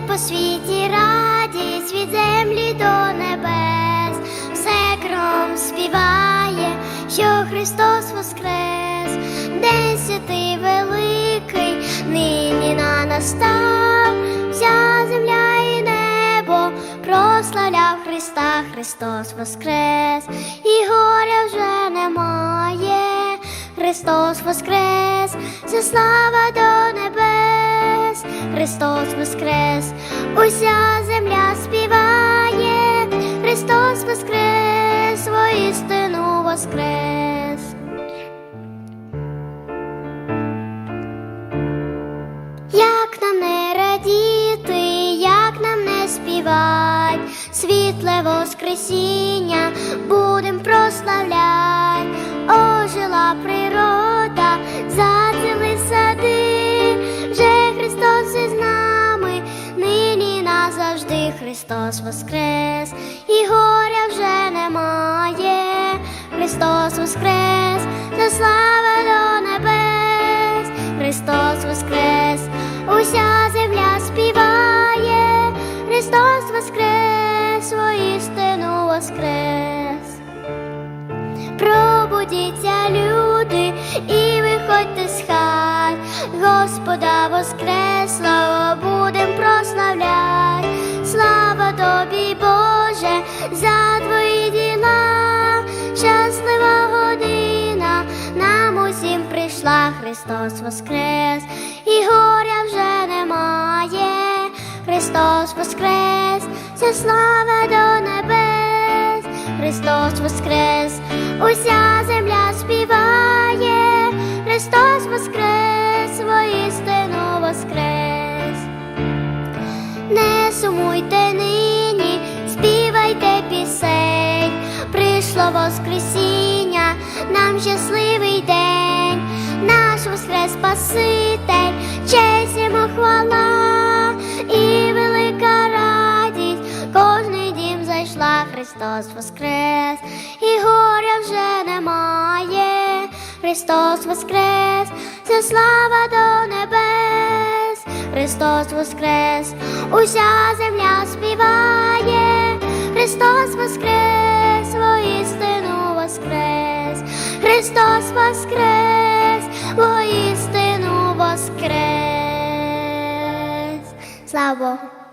По світі радість від землі до небес, все кром співає, що Христос воскрес, День святий великий, нині на настав, вся земля і небо прославляв Христа, Христос воскрес, і горя вже немає. Христос воскрес, вся слава до небес, Христос воскрес, уся земля співає, Христос воскрес, воістину воскрес. Як нам не радіти, як нам не співать, світле Воскресіння будем прославлять, Христос воскрес, і горя вже немає, Христос воскрес, та слава до небес, Христос воскрес, уся земля співає, Христос воскрес, воістину воскрес. Пробудіться люди і виходьте з хат, Господа воскреслого будем прославлять. За твої щаслива година, нам усім прийшла Христос воскрес, і горя вже немає, Христос воскрес, вся слава до небес, Христос воскрес, уся земля співає, Христос воскрес, воістину воскрес. Не сумуйте нині, прийшло Воскресіння, нам щасливий день, наш воскрес Спаситель, честь йому хвала і велика радість, кожний дім зайшла, Христос воскрес, і горя вже немає, Христос воскрес, це слава до небес. Христос воскрес, уся земля співає, Христос воскрес, Христос воскрес, воістину воскрес. Слава Богу.